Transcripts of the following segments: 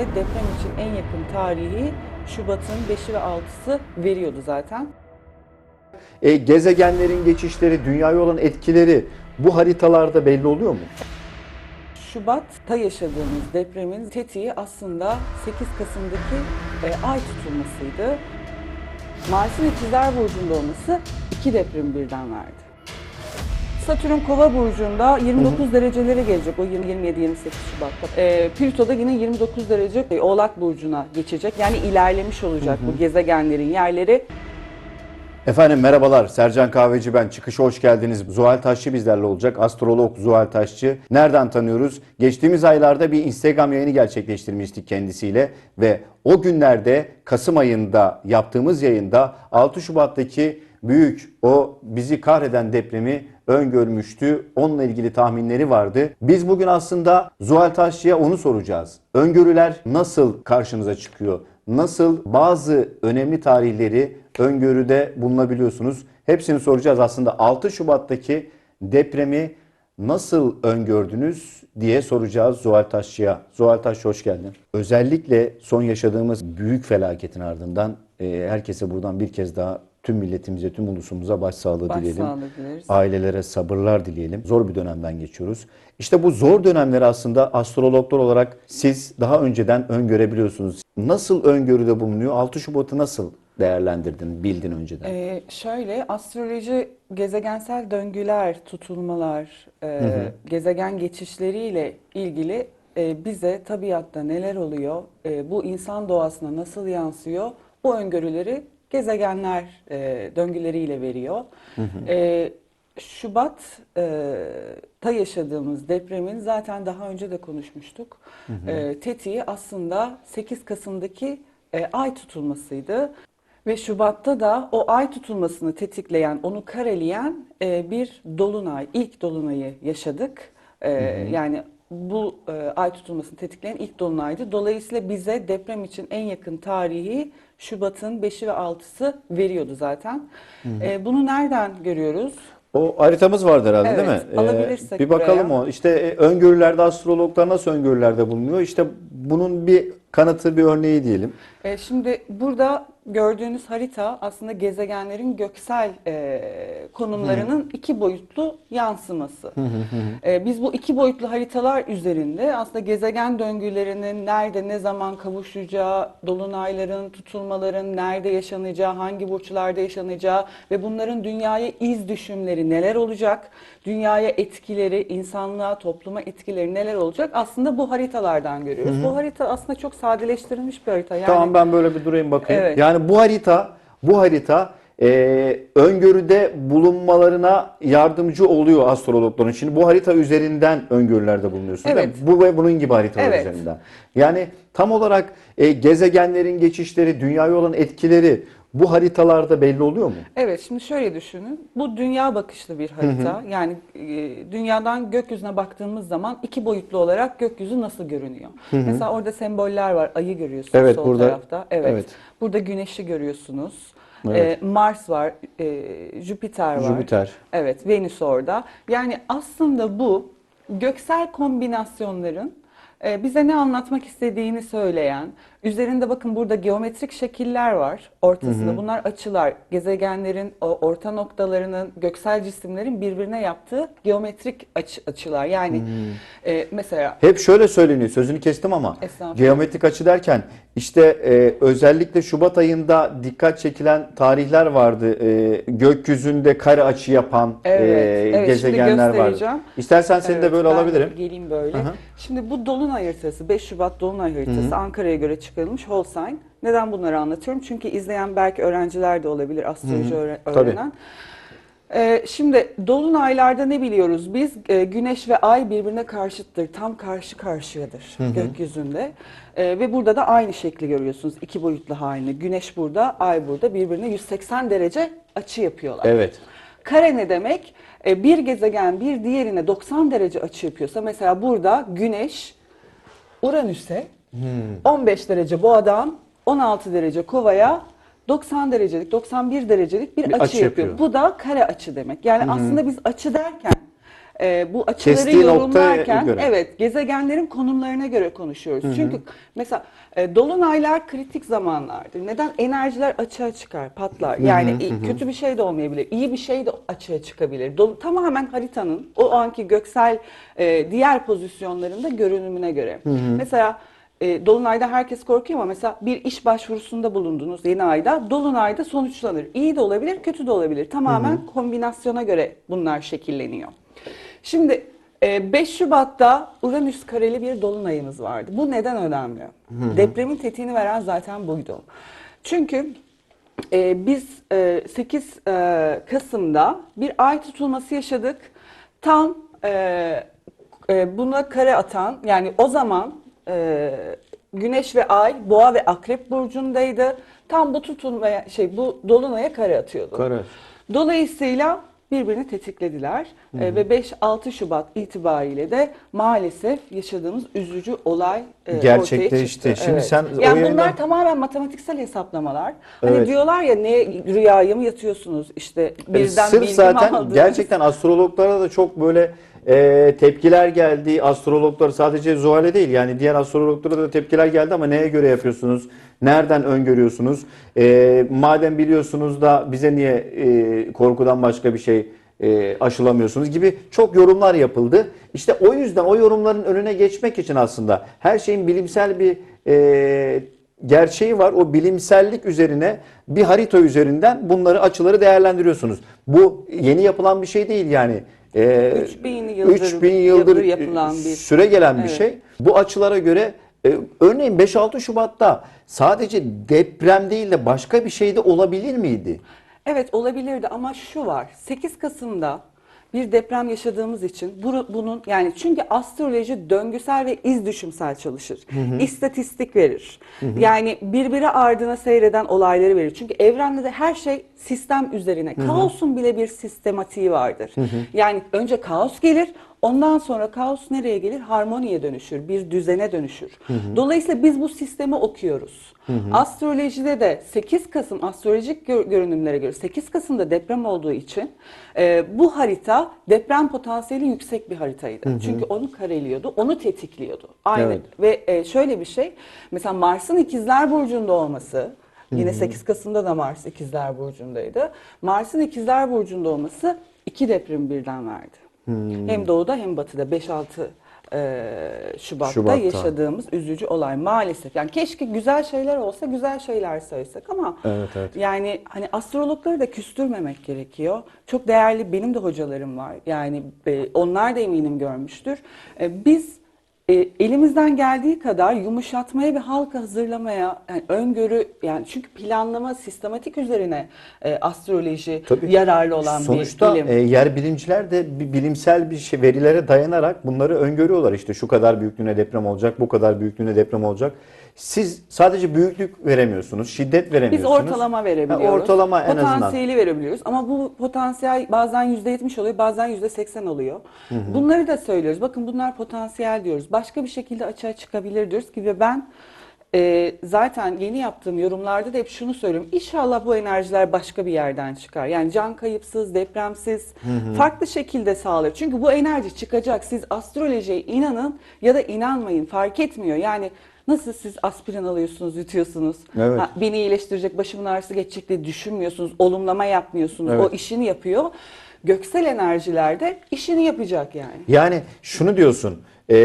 Deprem için en yakın tarihi Şubat'ın 5'i ve 6'sı veriyordu zaten. E, gezegenlerin geçişleri, dünyaya olan etkileri bu haritalarda belli oluyor mu? Şubat'ta yaşadığımız depremin tetiği aslında 8 Kasım'daki e, ay tutulmasıydı. Mars'ın ikizler burcunda olması iki depremi birden verdi. Satürn Kova burcunda 29 derecelere gelecek o 27-28 Şubat'ta. E, Plüto da yine 29 derece e, Oğlak burcuna geçecek. Yani ilerlemiş olacak bu gezegenlerin yerleri. Efendim merhabalar. Sercan Kahveci ben. Çıkışa hoş geldiniz. Zuhal Taşçı bizlerle olacak. Astrolog Zuhal Taşçı. Nereden tanıyoruz? Geçtiğimiz aylarda bir Instagram yayını gerçekleştirmiştik kendisiyle ve o günlerde Kasım ayında yaptığımız yayında 6 Şubat'taki büyük o bizi kahreden depremi öngörmüştü. Onunla ilgili tahminleri vardı. Biz bugün aslında Zuhal Taşçı'ya onu soracağız. Öngörüler nasıl karşınıza çıkıyor? Nasıl bazı önemli tarihleri öngörüde bulunabiliyorsunuz? Hepsini soracağız aslında 6 Şubat'taki depremi nasıl öngördünüz diye soracağız Zuhal Taşçı'ya. Zuhal Taşçı hoş geldin. Özellikle son yaşadığımız büyük felaketin ardından e, herkese buradan bir kez daha tüm milletimize, tüm ulusumuza başsağlığı dileyelim. Başsağlığı dileriz. Ailelere sabırlar dileyelim. Zor bir dönemden geçiyoruz. İşte bu zor dönemleri aslında astrologlar olarak siz daha önceden öngörebiliyorsunuz. Nasıl öngörüde bulunuyor? 6 Şubat'ı nasıl değerlendirdin, bildin önceden? Ee, şöyle astroloji gezegensel döngüler, tutulmalar, e, gezegen geçişleriyle ilgili e, bize tabiatta neler oluyor, e, bu insan doğasına nasıl yansıyor, bu öngörüleri gezegenler e, döngüleriyle veriyor. E, Şubat e, ta yaşadığımız depremin zaten daha önce de konuşmuştuk. E, tetiği aslında 8 Kasım'daki e, ay tutulmasıydı. Ve Şubat'ta da o ay tutulmasını tetikleyen, onu kareleyen e, bir dolunay, ilk dolunayı yaşadık. E, Yani bu e, ay tutulmasını tetikleyen ilk dolunaydı. Dolayısıyla bize deprem için en yakın tarihi Şubat'ın 5'i ve 6'sı veriyordu zaten. E, bunu nereden görüyoruz? O haritamız vardı herhalde Evet, değil mi? Ee, alabilirsek bir bakalım buraya. o. İşte e, öngörülerde astrologlar nasıl öngörülerde bulunuyor? İşte bunun bir kanıtı, bir örneği diyelim. E, şimdi burada gördüğünüz harita aslında gezegenlerin göksel e, konumlarının iki boyutlu yansıması. E, biz bu iki boyutlu haritalar üzerinde aslında gezegen döngülerinin nerede ne zaman kavuşacağı, dolunayların, tutulmaların nerede yaşanacağı, hangi burçlarda yaşanacağı ve bunların dünyaya iz düşümleri neler olacak, dünyaya etkileri, insanlığa, topluma etkileri neler olacak aslında bu haritalardan görüyoruz. Bu harita aslında çok sadeleştirilmiş bir harita. Yani Tamam ben böyle bir durayım bakayım. Evet. Yani bu harita, bu harita e, öngörüde bulunmalarına yardımcı oluyor astrologların. Şimdi bu harita üzerinden öngörülerde bulunuyorsun. değil mi? Evet. Bu ve bunun gibi haritalar Evet. üzerinden. Yani tam olarak e, gezegenlerin geçişleri, dünyaya olan etkileri bu haritalarda belli oluyor mu? Evet, şimdi şöyle düşünün. Bu dünya bakışlı bir harita. Yani e, dünyadan gökyüzüne baktığımız zaman iki boyutlu olarak gökyüzü nasıl görünüyor? Mesela orada semboller var. Ayı görüyorsunuz Evet, sol burada- tarafta. Evet. evet. Burada güneşi görüyorsunuz. Evet. E, Mars var, e, Jüpiter var. Jüpiter. Evet, Venüs orada. Yani aslında bu göksel kombinasyonların e, bize ne anlatmak istediğini söyleyen, üzerinde bakın burada geometrik şekiller var ortasında. Bunlar açılar, gezegenlerin o orta noktalarının, göksel cisimlerin birbirine yaptığı geometrik açı, açılar. Yani e, mesela Hep şöyle söyleniyor, sözünü kestim ama geometrik açı derken işte e, özellikle Şubat ayında dikkat çekilen tarihler vardı. E, gökyüzünde kare açı yapan Evet, e, evet, gezegenler vardı. İstersen seni de Evet, böyle ben alabilirim. Geleyim böyle. Hı hı. Şimdi bu Dolunay haritası, 5 Şubat Dolunay haritası Ankara'ya göre çıkarılmış Holstein. Neden bunları anlatıyorum? Çünkü izleyen belki öğrenciler de olabilir, astroloji öğre- Tabii. öğrenen. Ee, şimdi dolunaylarda ne biliyoruz? Biz e, güneş ve ay birbirine karşıttır. Tam karşı karşıyadır gökyüzünde. Ee, ve burada da aynı şekli görüyorsunuz. iki boyutlu halini. Güneş burada, ay burada birbirine 180 derece açı yapıyorlar. Evet. Kare ne demek? E, bir gezegen bir diğerine 90 derece açı yapıyorsa mesela burada Güneş Uranüs'e 15 derece boğadan 16 derece kovaya 90 derecelik 91 derecelik bir, Bir açı, açı yapıyor. yapıyor. Bu da kare açı demek. Yani aslında biz açı derken e, bu açıları Kestiği yorumlarken göre. evet gezegenlerin konumlarına göre konuşuyoruz. Çünkü mesela e, dolunaylar kritik zamanlardır. Neden? Enerjiler açığa çıkar, patlar. Yani iyi- kötü bir şey de olmayabilir, iyi bir şey de açığa çıkabilir. Dolu- tamamen haritanın o anki göksel e, diğer pozisyonlarında görünümüne göre. Mesela e, Dolunay'da herkes korkuyor ama mesela bir iş başvurusunda bulundunuz yeni ayda. Dolunay'da sonuçlanır. İyi de olabilir, kötü de olabilir. Tamamen kombinasyona göre bunlar şekilleniyor. Şimdi e, 5 Şubat'ta Uranüs kareli bir dolunayımız vardı. Bu neden önemli? Depremin tetiğini veren zaten buydu. Çünkü e, biz e, 8 e, Kasım'da bir ay tutulması yaşadık. Tam e, e, buna kare atan yani o zaman e, Güneş ve Ay Boğa ve Akrep burcundaydı. Tam bu tutulmaya şey bu dolunaya kare atıyordu. Kare. Dolayısıyla birbirini tetiklediler E, ve 5-6 Şubat itibariyle de maalesef yaşadığımız üzücü olay e, ortaya Gerçekleşti. çıktı. Şimdi sen o yani bunlar tamamen matematiksel hesaplamalar. Hani Evet. diyorlar ya ne rüyaya mı yatıyorsunuz işte birden Sırf bilgi zaten aldınız? gerçekten astrologlara da çok böyle e, tepkiler geldi. Astrologlar sadece Zuhal'e değil yani diğer astrologlara da tepkiler geldi ama neye göre yapıyorsunuz? Nereden öngörüyorsunuz? E, madem biliyorsunuz da bize niye e, korkudan başka bir şey e, aşılamıyorsunuz gibi çok yorumlar yapıldı. İşte o yüzden o yorumların önüne geçmek için aslında her şeyin bilimsel bir e, gerçeği var. O bilimsellik üzerine bir harita üzerinden bunları açıları değerlendiriyorsunuz. Bu yeni yapılan bir şey değil yani. Ee, 3000 yıldır- 3000 yıldır yapılan bir- süre gelen bir Evet. şey. Bu açılara göre e, örneğin 5-6 Şubat'ta sadece deprem değil de başka bir şey de olabilir miydi? Evet olabilirdi ama şu var. 8 Kasım'da bir deprem yaşadığımız için bu- bunun yani çünkü astroloji döngüsel ve iz düşümsel çalışır. İstatistik verir. Yani birbiri ardına seyreden olayları verir. Çünkü evrende de her şey sistem üzerine. Kaosun bile bir sistematiği vardır. Yani önce kaos gelir, ondan sonra kaos nereye gelir? Harmoniye dönüşür, bir düzene dönüşür. Dolayısıyla biz bu sistemi okuyoruz. Astrolojide de 8 Kasım astrolojik gör- görünümlere göre 8 Kasım'da deprem olduğu için e, bu harita deprem potansiyeli yüksek bir haritaydı. Çünkü onu kareliyordu, onu tetikliyordu. Aynı Evet. ve e, şöyle bir şey mesela Mars'ın ikizler burcunda olması yine 8 Kasım'da da Mars ikizler burcundaydı. Mars'ın ikizler burcunda olması iki deprem birden verdi. Hem doğuda hem batıda 5-6 e, Şubat'ta, Şubat'ta. yaşadığımız üzücü olay maalesef. Yani keşke güzel şeyler olsa güzel şeyler söylesek ama Evet, evet. yani hani astrologları da küstürmemek gerekiyor. Çok değerli benim de hocalarım var. Yani e, onlar da eminim görmüştür. E, biz e, elimizden geldiği kadar yumuşatmaya ve halka hazırlamaya yani öngörü yani çünkü planlama sistematik üzerine e, astroloji Tabii. yararlı olan Sonuçta bir bilim. e, yer bilimciler de bir bilimsel bir şey verilere dayanarak bunları öngörüyorlar. İşte şu kadar büyüklüğüne deprem olacak, bu kadar büyüklüğüne deprem olacak. Siz sadece büyüklük veremiyorsunuz, şiddet Biz veremiyorsunuz. ortalama verebiliyoruz. Ha, ortalama en azından. Potansiyeli verebiliyoruz. Ama bu potansiyel bazen %70 oluyor, bazen %80 oluyor. Bunları da söylüyoruz. Bakın bunlar potansiyel diyoruz. Başka bir şekilde açığa çıkabilir diyoruz ki ve ben e, zaten yeni yaptığım yorumlarda da hep şunu söylüyorum. İnşallah bu enerjiler başka bir yerden çıkar. Yani can kayıpsız, depremsiz, farklı şekilde sağlar. Çünkü bu enerji çıkacak. Siz astrolojiye inanın ya da inanmayın fark etmiyor. Yani Nasıl siz aspirin alıyorsunuz, yutuyorsunuz? Evet. Ha, beni iyileştirecek, başımın ağrısı geçecek diye düşünmüyorsunuz, olumlama yapmıyorsunuz. Evet. O işini yapıyor. Göksel enerjilerde işini yapacak yani. Yani şunu diyorsun, e,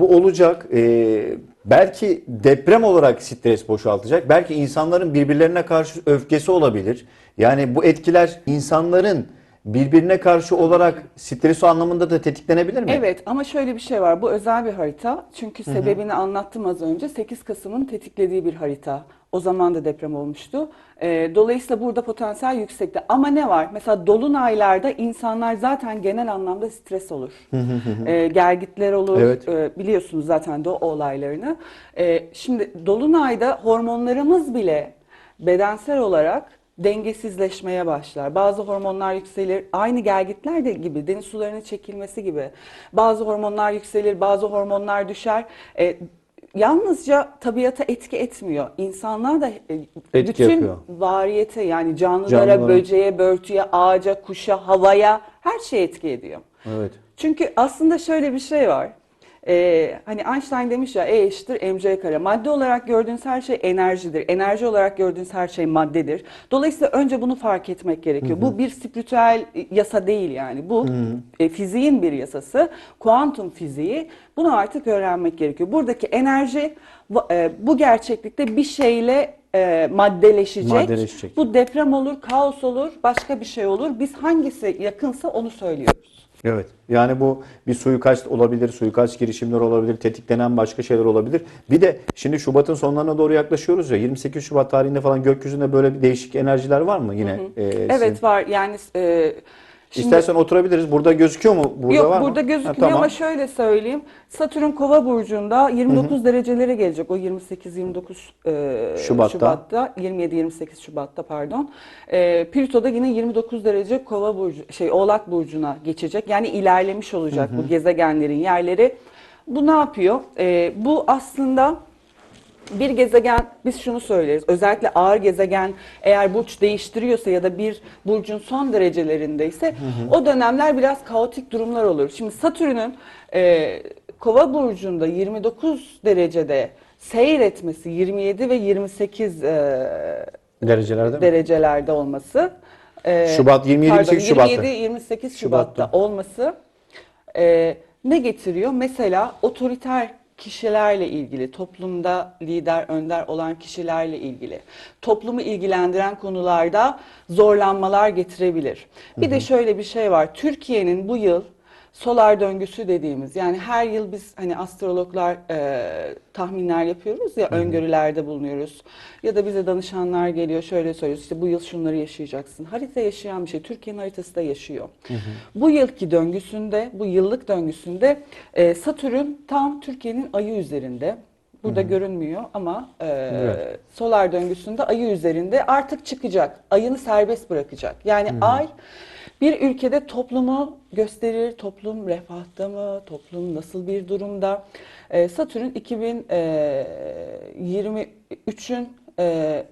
bu olacak, e, belki deprem olarak stres boşaltacak, belki insanların birbirlerine karşı öfkesi olabilir. Yani bu etkiler insanların birbirine karşı olarak stresi anlamında da tetiklenebilir mi? Evet ama şöyle bir şey var. Bu özel bir harita. Çünkü sebebini anlattım az önce. 8 Kasım'ın tetiklediği bir harita. O zaman da deprem olmuştu. Ee, dolayısıyla burada potansiyel yüksekte. Ama ne var? Mesela dolunaylarda insanlar zaten genel anlamda stres olur. Ee, gergitler olur. Evet. Ee, biliyorsunuz zaten de o olaylarını. Ee, şimdi dolunayda hormonlarımız bile bedensel olarak dengesizleşmeye başlar. Bazı hormonlar yükselir. Aynı gergitler de gibi deniz sularının çekilmesi gibi. Bazı hormonlar yükselir, bazı hormonlar düşer. Ee, yalnızca tabiata etki etmiyor. İnsanlar da e, Etki bütün yapıyor. variyete yani canlılara, Canlılara. böceğe, börtüye, ağaca, kuşa, havaya her şey etki ediyor. Evet. Çünkü aslında şöyle bir şey var. Ee, hani Einstein demiş ya E eşittir mc kare. Madde olarak gördüğünüz her şey enerjidir. Enerji olarak gördüğünüz her şey maddedir. Dolayısıyla önce bunu fark etmek gerekiyor. Bu bir spiritüel yasa değil yani. Bu e, fiziğin bir yasası. Kuantum fiziği. Bunu artık öğrenmek gerekiyor. Buradaki enerji e, bu gerçeklikte bir şeyle e, maddeleşecek. Maddeleşecek. Bu deprem olur, kaos olur, başka bir şey olur. Biz hangisi yakınsa onu söylüyoruz. Evet. Yani bu bir suikast olabilir, suikast girişimleri olabilir, tetiklenen başka şeyler olabilir. Bir de şimdi Şubat'ın sonlarına doğru yaklaşıyoruz ya. 28 Şubat tarihinde falan gökyüzünde böyle bir değişik enerjiler var mı yine? Ee, Evet sizin- var yani e, şimdi İstersen oturabiliriz. Burada gözüküyor mu? Burada yok var mı? burada Ha, gözükmüyor tamam. ama şöyle söyleyeyim. Satürn Kova burcunda 29 derecelere gelecek. O 28 29 e, Şubat'ta. 27 28 Şubat'ta pardon. E, Plüto da yine 29 derece Kova burcu şey Oğlak burcuna geçecek. Yani ilerlemiş olacak bu gezegenlerin yerleri. Bu ne yapıyor? E, bu aslında bir gezegen biz şunu söyleriz. Özellikle ağır gezegen eğer burç değiştiriyorsa ya da bir burcun son derecelerindeyse o dönemler biraz kaotik durumlar olur. Şimdi Satürn'ün e, Kova burcunda 29 derecede seyretmesi 27 ve 28 e, Derecelerde mi? derecelerde olması. e, Şubat, 27, 28 Şubat'ta. 27 28 Şubat'ta, Şubat'ta. olması e, ne getiriyor? Mesela otoriter kişilerle ilgili, toplumda lider, önder olan kişilerle ilgili, toplumu ilgilendiren konularda zorlanmalar getirebilir. Bir de şöyle bir şey var. Türkiye'nin bu yıl solar döngüsü dediğimiz yani her yıl biz hani astrologlar e, tahminler yapıyoruz ya öngörülerde bulunuyoruz ya da bize danışanlar geliyor şöyle söylüyoruz işte bu yıl şunları yaşayacaksın. Harita yaşayan bir şey Türkiye'nin haritası da yaşıyor. Bu yılki döngüsünde bu yıllık döngüsünde e, Satürn tam Türkiye'nin ayı üzerinde. Burada görünmüyor ama e, Evet. solar döngüsünde ayı üzerinde artık çıkacak. Ayını serbest bırakacak. Yani ay bir ülkede toplumu gösterir. Toplum refahta mı? Toplum nasıl bir durumda? E, Satürn 2023'ün e,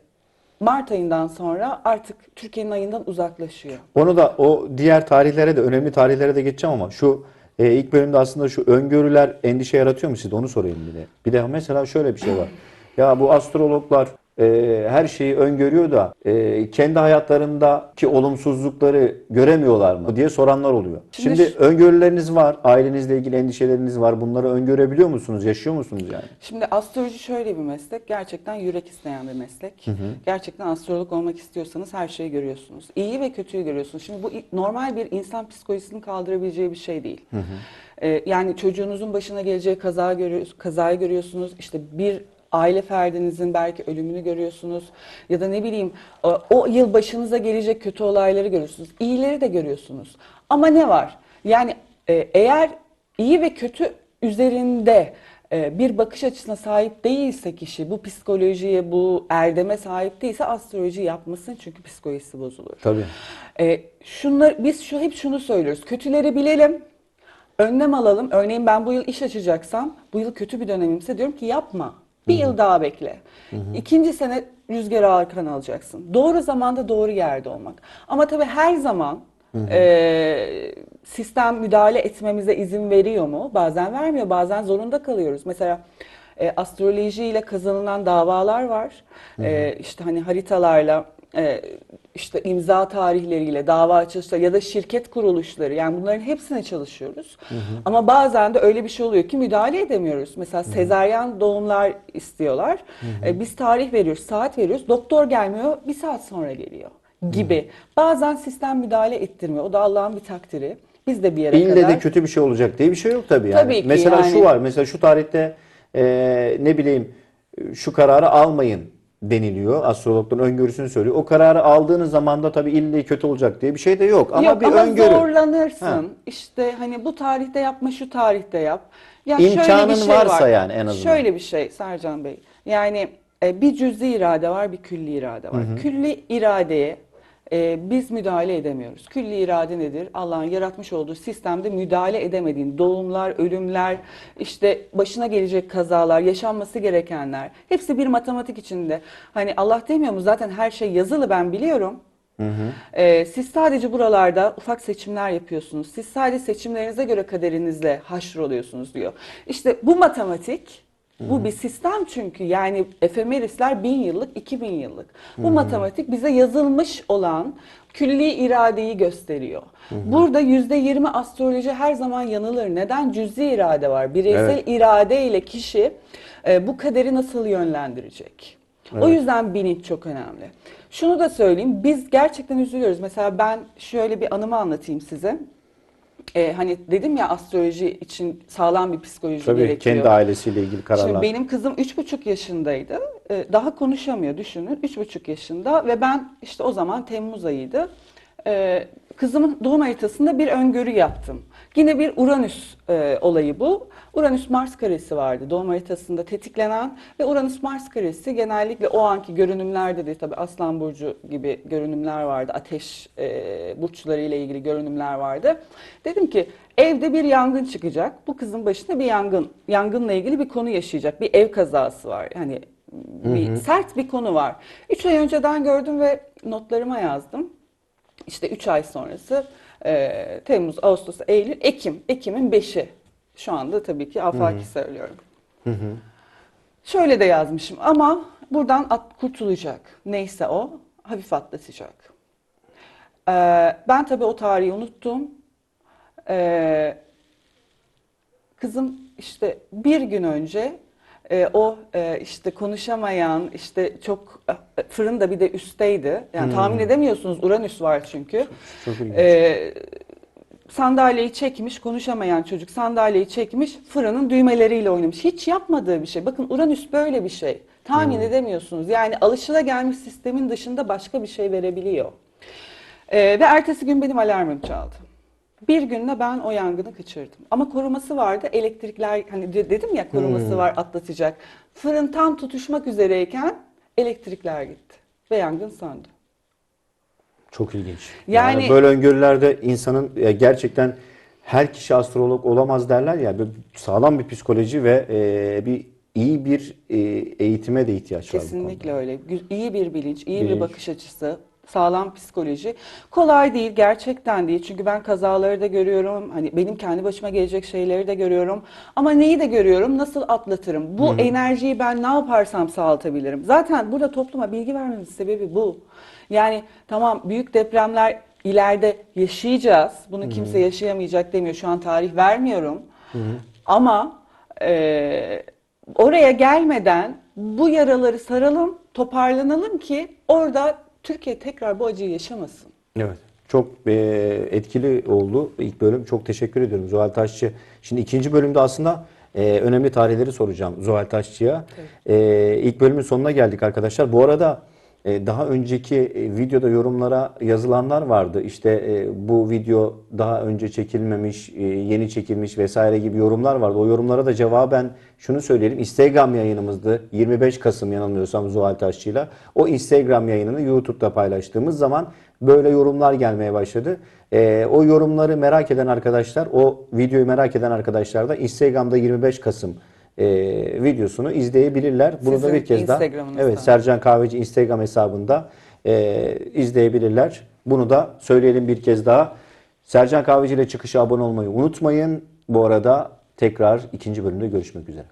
Mart ayından sonra artık Türkiye'nin ayından uzaklaşıyor. Onu da o diğer tarihlere de önemli tarihlere de geçeceğim ama şu e, ilk bölümde aslında şu öngörüler endişe yaratıyor mu sizde onu sorayım bir de. Bir de mesela şöyle bir şey var. Ya bu astrologlar e, her şeyi öngörüyor da e, kendi hayatlarındaki olumsuzlukları göremiyorlar mı diye soranlar oluyor. Şimdi Şimdi, öngörüleriniz var, ailenizle ilgili endişeleriniz var. Bunları öngörebiliyor musunuz? Yaşıyor musunuz yani? Şimdi astroloji şöyle bir meslek. Gerçekten yürek isteyen bir meslek. Gerçekten astrolog olmak istiyorsanız her şeyi görüyorsunuz. İyi ve kötüyü görüyorsunuz. Şimdi bu normal bir insan psikolojisinin kaldırabileceği bir şey değil. Ee, yani çocuğunuzun başına geleceği kaza görüyorsunuz, kazayı görüyorsunuz. İşte bir aile ferdinizin belki ölümünü görüyorsunuz ya da ne bileyim o- o yıl başınıza gelecek kötü olayları görüyorsunuz. İyileri de görüyorsunuz. Ama ne var? Yani e, eğer iyi ve kötü üzerinde e, bir bakış açısına sahip değilse kişi, bu psikolojiye, bu erdeme sahip değilse astroloji yapmasın çünkü psikolojisi bozulur. Tabii. E, şunlar, biz şu hep şunu söylüyoruz. Kötüleri bilelim, önlem alalım. Örneğin ben bu yıl iş açacaksam, bu yıl kötü bir dönemimse diyorum ki yapma. Bir yıl daha bekle. İkinci sene rüzgarı arkana alacaksın. Doğru zamanda doğru yerde olmak. Ama tabii her zaman e, sistem müdahale etmemize izin veriyor mu? Bazen vermiyor, bazen zorunda kalıyoruz. Mesela e, astrolojiyle kazanılan davalar var. E, işte hani haritalarla e, işte imza tarihleriyle dava açılışları ya da şirket kuruluşları yani bunların hepsine çalışıyoruz. Ama bazen de öyle bir şey oluyor ki müdahale edemiyoruz. Mesela sezaryen doğumlar istiyorlar. E, biz tarih veriyoruz, saat veriyoruz. Doktor gelmiyor, bir saat sonra geliyor gibi. Bazen sistem müdahale ettirmiyor. O da Allah'ın bir takdiri. Biz de bir yere İlle kadar. de kötü bir şey olacak diye bir şey yok tabii yani. Tabii ki mesela yani. şu var. Mesela şu tarihte e, ne bileyim şu kararı almayın deniliyor. Astrologların öngörüsünü söylüyor. O kararı aldığınız zaman da tabii ille kötü olacak diye bir şey de yok. Ama Yok bir ama öngörü. zorlanırsın. Ha. İşte hani bu tarihte yapma, şu tarihte yap. Ya şöyle İmkanın bir şey varsa var. yani en azından. Şöyle bir şey Sercan Bey. Yani e, bir cüzi irade var, bir külli irade var. Külli iradeye e, biz müdahale edemiyoruz. Külli irade nedir? Allah'ın yaratmış olduğu sistemde müdahale edemediğin doğumlar, ölümler, işte başına gelecek kazalar, yaşanması gerekenler. Hepsi bir matematik içinde. Hani Allah demiyor mu zaten her şey yazılı ben biliyorum. Ee, siz sadece buralarda ufak seçimler yapıyorsunuz. Siz sadece seçimlerinize göre kaderinizle haşroluyorsunuz diyor. İşte bu matematik, bu bir sistem çünkü yani efemerisler bin yıllık, iki bin yıllık. Bu matematik bize yazılmış olan külli iradeyi gösteriyor. Burada yüzde yirmi astroloji her zaman yanılır. Neden? Cüzi irade var. Bireysel Evet. irade ile kişi e, bu kaderi nasıl yönlendirecek? O yüzden bilinç çok önemli. Şunu da söyleyeyim, biz gerçekten üzülüyoruz. Mesela ben şöyle bir anımı anlatayım size. Ee, hani dedim ya astroloji için sağlam bir psikoloji Tabii gerekiyor. kendi ailesiyle ilgili kararlar. Şimdi benim kızım üç buçuk yaşındaydı. Ee, Daha konuşamıyor düşünün. Üç buçuk yaşında ve ben işte o zaman Temmuz ayıydı. Ee, Kızımın doğum haritasında bir öngörü yaptım. Yine bir Uranüs e, olayı bu. Uranüs-Mars karesi vardı doğum haritasında tetiklenen ve Uranüs-Mars karesi genellikle o anki görünümlerde de tabii Aslan Burcu gibi görünümler vardı. Ateş e, burçları ile ilgili görünümler vardı. Dedim ki evde bir yangın çıkacak. Bu kızın başına bir yangın, yangınla ilgili bir konu yaşayacak. Bir ev kazası var. Yani bir sert bir konu var. Üç ay önceden gördüm ve notlarıma yazdım. İşte 3 ay sonrası e, Temmuz, Ağustos, Eylül, Ekim. Ekim'in 5'i. Şu anda tabii ki afaki söylüyorum. Şöyle de yazmışım ama buradan at, kurtulacak. Neyse o hafif atlatacak. E, ben tabii o tarihi unuttum. E, kızım işte bir gün önce e, o e, işte konuşamayan işte çok e, fırın da bir de üstteydi. Yani tahmin edemiyorsunuz Uranüs var çünkü. Çok ilginç. E, sandalyeyi çekmiş konuşamayan çocuk sandalyeyi çekmiş fırının düğmeleriyle oynamış. Hiç yapmadığı bir şey. Bakın Uranüs böyle bir şey. Tahmin edemiyorsunuz. Yani alışılagelmiş sistemin dışında başka bir şey verebiliyor. E, ve ertesi gün benim alarmım çaldı. Bir günde ben o yangını kaçırdım. Ama koruması vardı. Elektrikler hani de- dedim ya koruması var atlatacak. Fırın tam tutuşmak üzereyken elektrikler gitti ve yangın söndü. Çok ilginç. Yani- Yani, böyle öngörülerde insanın e, gerçekten her kişi astrolog olamaz derler ya. böyle sağlam bir psikoloji ve e, bir iyi bir e, eğitime de ihtiyaç var bu konuda. Kesinlikle öyle. Gü- İyi bir bilinç, iyi bir Bilinç. bakış açısı, sağlam psikoloji. Kolay değil, gerçekten değil. Çünkü ben kazaları da görüyorum. Hani benim kendi başıma gelecek şeyleri de görüyorum. Ama neyi de görüyorum? Nasıl atlatırım? Bu enerjiyi ben ne yaparsam sağlatabilirim? Zaten burada topluma bilgi vermemizin sebebi bu. Yani tamam büyük depremler ileride yaşayacağız. Bunu kimse yaşayamayacak demiyor. Şu an tarih vermiyorum. Ama e, oraya gelmeden bu yaraları saralım, toparlanalım ki orada Türkiye tekrar bu acıyı yaşamasın. Evet. Çok e, etkili oldu ilk bölüm. Çok teşekkür ediyorum Zuhal Taşçı. Şimdi ikinci bölümde aslında e, önemli tarihleri soracağım Zuhal Taşçı'ya. E, ilk bölümün sonuna geldik arkadaşlar. Bu arada daha önceki e, videoda yorumlara yazılanlar vardı. İşte e, bu video daha önce çekilmemiş, e, yeni çekilmiş vesaire gibi yorumlar vardı. O yorumlara da cevaben şunu söyleyelim. Instagram yayınımızdı. 25 Kasım yanılmıyorsam Zuhal Taşçı'yla. O Instagram yayınını YouTube'da paylaştığımız zaman böyle yorumlar gelmeye başladı. E, o yorumları merak eden arkadaşlar, o videoyu merak eden arkadaşlar da Instagram'da 25 Kasım e, videosunu izleyebilirler. Bunu Sizin da bir kez daha evet Sercan Kahveci Instagram hesabında e, izleyebilirler. Bunu da söyleyelim bir kez daha. Sercan Kahveci ile çıkışa abone olmayı unutmayın. Bu arada tekrar ikinci bölümde görüşmek üzere.